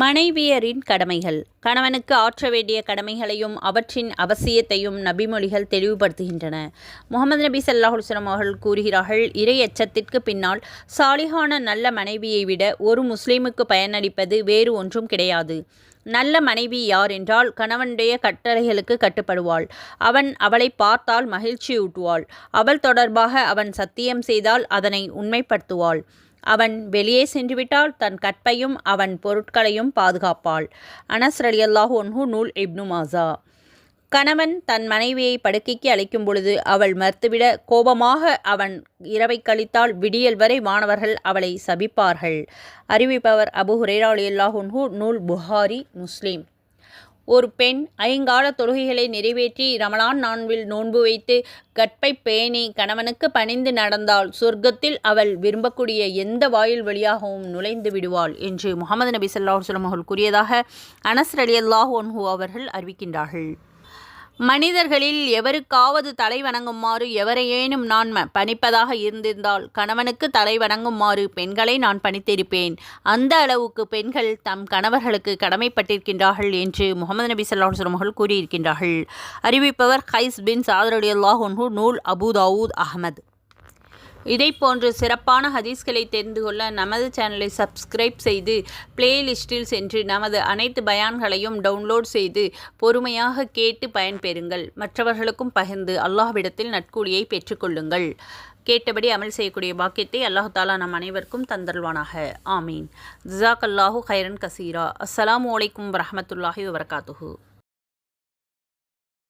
மனைவியரின் கடமைகள். கணவனுக்கு ஆற்ற வேண்டிய கடமைகளையும் அவற்றின் அவசியத்தையும் நபிமொழிகள் தெளிவுபடுத்துகின்றன. முகமது நபி ஸல்லல்லாஹு அவர்கள் கூறுகிறார்கள் இறை எச்சத்திற்கு பின்னால் சாலிகான நல்ல மனைவியை விட ஒரு முஸ்லீமுக்கு பயனளிப்பது வேறு ஒன்றும் கிடையாது. நல்ல மனைவி யார் என்றால் கணவனுடைய கட்டளைகளுக்கு கட்டுப்படுவாள். அவன் அவளை பார்த்தால் மகிழ்ச்சியூட்டுவாள். அவள் தொடர்பாக அவன் சத்தியம் செய்தால் அதனை உண்மைப்படுத்துவாள். அவன் வெளியே சென்றுவிட்டால் தன் கற்பையும் அவன் பொருட்களையும் பாதுகாப்பாள். அனஸ் ரலியல்லாஹு ஒன்ஹு நூல் இப்னு மாசா. கணவன் தன் மனைவியை படுக்கைக்கு அழைக்கும் பொழுது அவள் மறுத்துவிட கோபமாக அவன் இரவை கழித்தால் விடியல் வரை மாணவர்கள் அவளை சபிப்பார்கள். அறிவிப்பவர் அபு ஹுரேரா அலியல்லாஹுன்ஹு நூல் புகாரி முஸ்லீம். ஒரு பெண் ஐங்கால தொழுகைகளை நிறைவேற்றி ரமலான் நான்கில் நோன்பு வைத்து கற்பை பேணி கணவனுக்கு பணிந்து நடந்தால் சொர்க்கத்தில் அவள் விரும்பக்கூடிய எந்த வாயில் வழியாகவும் நுழைந்து விடுவாள் என்று முகமது நபி ஸல்லல்லாஹு அவர்கள் கூறியதாக அனஸ் அலி அல்லாஹ் ஒன்ஹூ அவர்கள் அறிவிக்கின்றார்கள். மனிதர்களில் எவருக்காவது தலை வணங்குமாறு எவரையேனும் நான் ம- பணிப்பதாக இருந்திருந்தால் கணவனுக்கு தலை வணங்குமாறு பெண்களை நான் பணித்திருப்பேன். அந்த அளவுக்கு பெண்கள் தம் கணவர்களுக்கு கடமைப்பட்டிருக்கின்றார்கள் என்று முகமது நபி ஸல்லல்லாஹு அவர்கள் கூறியிருக்கின்றார்கள். அறிவிப்பவர் ஹைஸ் பின் சாதர் அலியல்லாஹ் ஒன்ஹு நூல் அபுதாவூத் அகமது அஹமது. இதை போன்று சிறப்பான ஹதீஸ்களை தெரிந்து கொள்ள நமது சேனலை சப்ஸ்கிரைப் செய்து பிளேலிஸ்டில் சென்று நமது அனைத்து பயான்களையும் டவுன்லோட் செய்து பொறுமையாக கேட்டு பயன்பெறுங்கள். மற்றவர்களுக்கும் பகிர்ந்து அல்லாஹ்விடத்தில் நட்கூலியை பெற்றுக்கொள்ளுங்கள். கேட்டபடி அமல் செய்யக்கூடிய பாக்கியத்தை அல்லாஹ் தாலா நம் அனைவருக்கும் தந்தல்வானாக ஆமீன். ஜிசாக் அல்லாஹு ஹைரன் கசீரா. அஸ்லாம் அலைக்கும் வரமத்துல்லாஹி வபரகாத்துஹு.